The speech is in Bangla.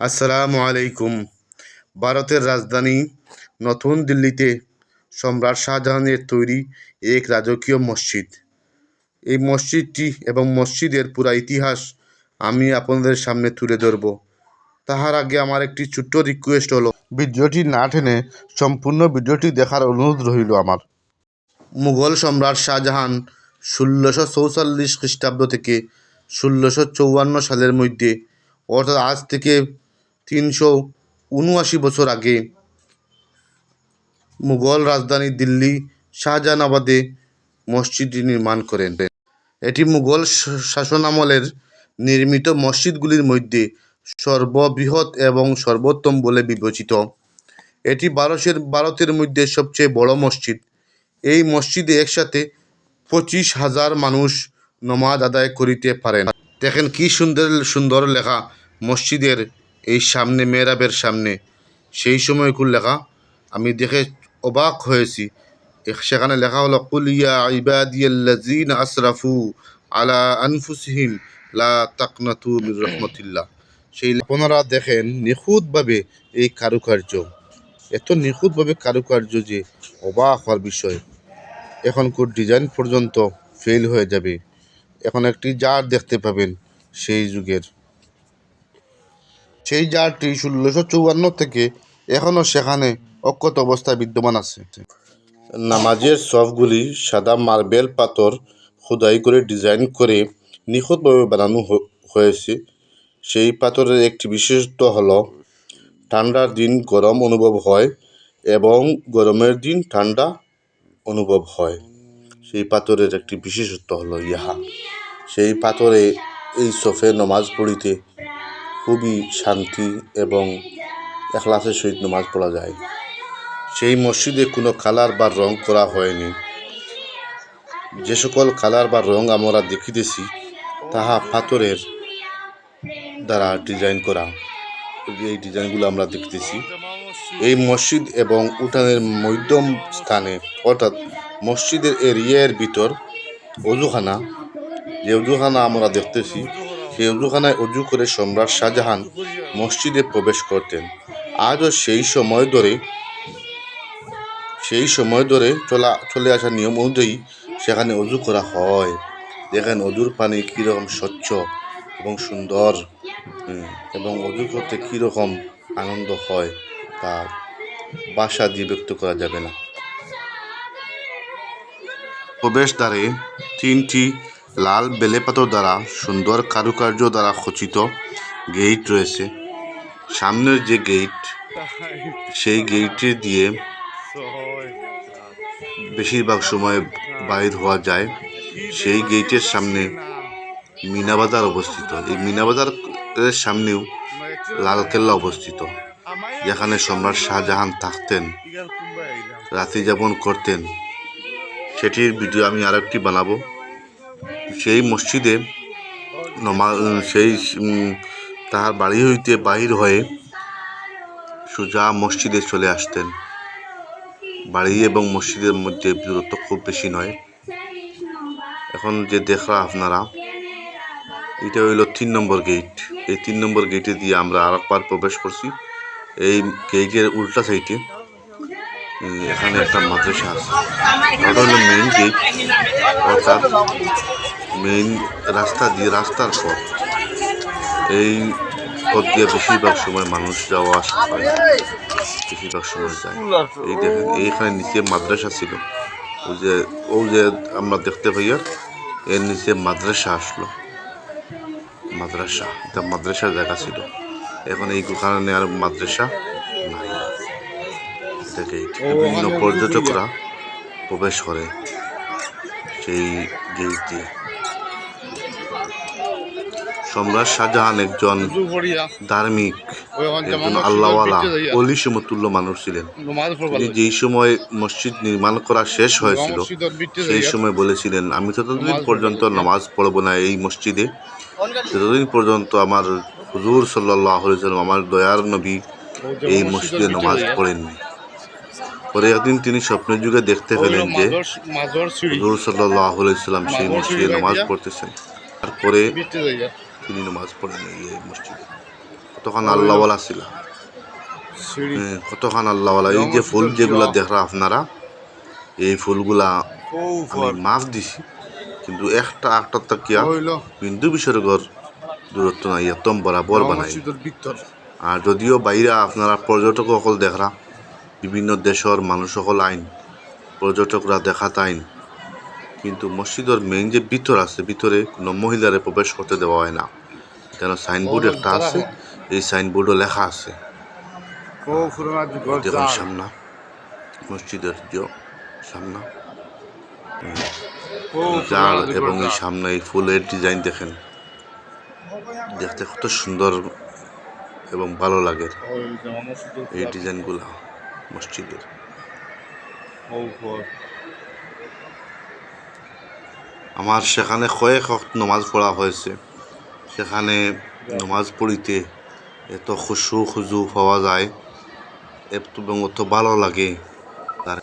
আসসালামু আলাইকুম। ভারতের রাজধানী নতুন দিল্লিতে সম্রাট শাহজাহানের তৈরি এক রাজকীয় মসজিদ। এই মসজিদটি এবং মসজিদের পুরা ইতিহাস আমি আপনাদের সামনে তুলে ধরব। তাহার আগে আমার একটি ছোট্ট রিকোয়েস্ট হলো, ভিডিওটি না টেনে সম্পূর্ণ ভিডিওটি দেখার অনুরোধ রইল আমার। মুঘল সম্রাট শাহজাহান ষোলোশো চৌচল্লিশ খ্রিস্টাব্দ থেকে ষোলোশো চৌয়ান্ন সালের মধ্যে, অর্থাৎ আজ থেকে তিনশো উনআশি বছর আগে মুঘল রাজধানী দিল্লি শাহজাহানাবাদে মসজিদটি নির্মাণ করেন। এটি মুঘল শাসনামলের নির্মিত মসজিদগুলির মধ্যে সর্ববৃহৎ এবং সর্বোত্তম বলে বিবেচিত। এটি ভারতের ভারতের মধ্যে সবচেয়ে বড় মসজিদ। এই মসজিদে একসাথে পঁচিশ হাজার মানুষ নমাজ আদায় করিতে পারেন। দেখেন কি সুন্দর সুন্দর লেখা মসজিদের এই সামনে মেহরাবের সামনে। সেই সময়কুর লেখা, আমি দেখে অবাক হয়েছি। সেখানে লেখা হলো কুলিয়া ইবাদিয়াল্লাযিনা আসরাফু আলা আনফুসিহিম, লা তাকনাতু রহমাতিল্লাহ। সেই আপনারা দেখেন নিখুঁতভাবে এই কারুকার্য। এত নিখুঁতভাবে কারুকার্য যে অবাক হওয়ার বিষয়। এখন এখনকার ডিজাইন পর্যন্ত ফেল হয়ে যাবে। এখন একটি জার দেখতে পাবেন সেই যুগের। সেই জারটি ষোলোশো চৌয়ান্ন থেকে এখনও সেখানে অক্ষত অবস্থায় বিদ্যমান আছে। নামাজের সফগুলি সাদা মার্বেল পাথর খোদাই করে ডিজাইন করে নিখুঁতভাবে বানানো হয়েছে। সেই পাথরের একটি বিশেষত্ব হলো, ঠান্ডার দিন গরম অনুভব হয় এবং গরমের দিন ঠান্ডা অনুভব হয়। সেই পাথরের একটি বিশেষত্ব হলো ইহা সেই পাথরে এই সফে নমাজ পড়িতে খুবই শান্তি এবং এখলাসের সহিত নমাজ পড়া যায়। সেই মসজিদে কোনো কালার বা রং করা হয়নি। যে সকল কালার বা রং আমরা দেখিতেছি, তাহা পাথরের দ্বারা ডিজাইন করা। এই ডিজাইনগুলো আমরা দেখতেছি। এই মসজিদ এবং উঠানের মধ্যম স্থানে, অর্থাৎ মসজিদের এরিয়ার ভিতর অজুখানা যে অজুখানা আমরা দেখতেছি সেই অজু করে সম্রাট শাহজাহান মসজিদে প্রবেশ করতেন। আজও সেই সময় ধরে, সেই সময় ধরে চলা, চলে আসা নিয়ম অনুযায়ী সেখানে অজু করা হয়। দেখেন অজুর পানি কীরকম স্বচ্ছ এবং সুন্দর এবং অজু করতে কীরকম আনন্দ হয় তা বাসা দিয়ে ব্যক্ত করা যাবে না। প্রবেশদ্বারে তিনটি লাল বেলে পাথর দ্বারা সুন্দর কারুকার্য দ্বারা খচিত গেট রয়েছে। সামনের যে গেট সেই গেটে দিয়ে বেশিরভাগ সময় বাইর হওয়া যায়। সেই গেটের সামনে মিনাবাজার অবস্থিত। এই মিনাবাজারের সামনেও লালকেল্লা অবস্থিত। যেখানে সম্রাট শাহজাহান থাকতেন, রাত্রি যাপন করতেন। সেটির ভিডিও আমি আরেকটি বানাবো। সেই মসজিদে নমা সেই তাহার বাড়ি হইতে বাহির হয়ে সোজা মসজিদে চলে আসতেন। বাড়ি এবং মসজিদের মধ্যে দূরত্ব খুব বেশি নয়। এখন যে দেখরা আপনারা, এটা হইল তিন নম্বর গেট। এই তিন নম্বর গেটে দিয়ে আমরা আরেকবার প্রবেশ করছি। এই গেটের উল্টা সাইডে এখানে একটা মাদ্রাসা আছে। ওটা হলো মেইন গেট অর্থাৎ মেইন রাস্তা দিয়ে রাস্তার পথ। এই পথ দিয়ে বেশিরভাগ সময় মানুষ যাওয়া আসা করে বেশিরভাগ সময় যায়। এই দেখেন এইখানে নিচে মাদ্রাসা ছিল। ওই যে ও যে আমরা দেখতে পাই আর, এর নিচে মাদ্রাসা আসলো। মাদ্রাসা এটা মাদ্রাসার জায়গা ছিল। এখন এই কারণে আর মাদ্রাসা নাই। গেট বিভিন্ন পর্যটকরা প্রবেশ করে সেই গেট দিয়ে। সম্রাট শাহজাহান একজন ধার্মিক, একজন আল্লাহওয়ালা অলি সমতুল্য মানুষ ছিলেন। তিনি যেই সময় মসজিদ নির্মাণ করা শেষ হয়েছিল, সেই সময় বলেছিলেন, আমি ততদিন পর্যন্ত নামাজ পড়ব না এই মসজিদে। ততদিন পর্যন্ত আমার হুজুর সাল্লাহ আমার দয়ার নবী এই মসজিদে নামাজ পড়েননি। পরে একদিন তিনি স্বপ্নের যুগে দেখতে পেলেন যে হুজুর সাল্লাহ সাল্লাম সেই মসজিদে নামাজ পড়তেছেন। তারপরে তিনি নামাজ পড়েন এই মসজিদে। কতখান আল্লাহওয়ালা ছিল। কতখান আল্লাহওয়ালা। এই যে ফুল যেগুলা দেখরা আপনারা এই ফুলগুলা আমি মাফ দিছি। কিন্তু একটা তাকিয়া হইল বিন্দু বিসর্গর দূরত্ব নাই একদম বরাবর বানাই। আর যদিও বাইরে আপনারা পর্যটক সকল দেখরা বিভিন্ন দেশের মানুষ সকল আইন পর্যটকরা দেখাত আইন। কিন্তু মসজিদের মেইন যে ভিতর আছে ভিতরে কোনো মহিলারে প্রবেশ করতে দেওয়া হয় না। কেন? সাইনবোর্ড একটা আছে এই সাইনবোর্ডও লেখা আছে। দেখুন সামনা। মসজিদের যে সামনা। জাল এবং এই সামনে এই ফুলের ডিজাইন দেখেন। দেখতে কত সুন্দর এবং ভালো লাগে। এই ডিজাইনগুলো মসজিদের। আমার সেখানে কয়েক ওয়াক্ত নমাজ পড়া হয়েছে। সেখানে নমাজ পড়িতে এত খুশু খুজু পাওয়া যায় এবং অত ভালো লাগে। তার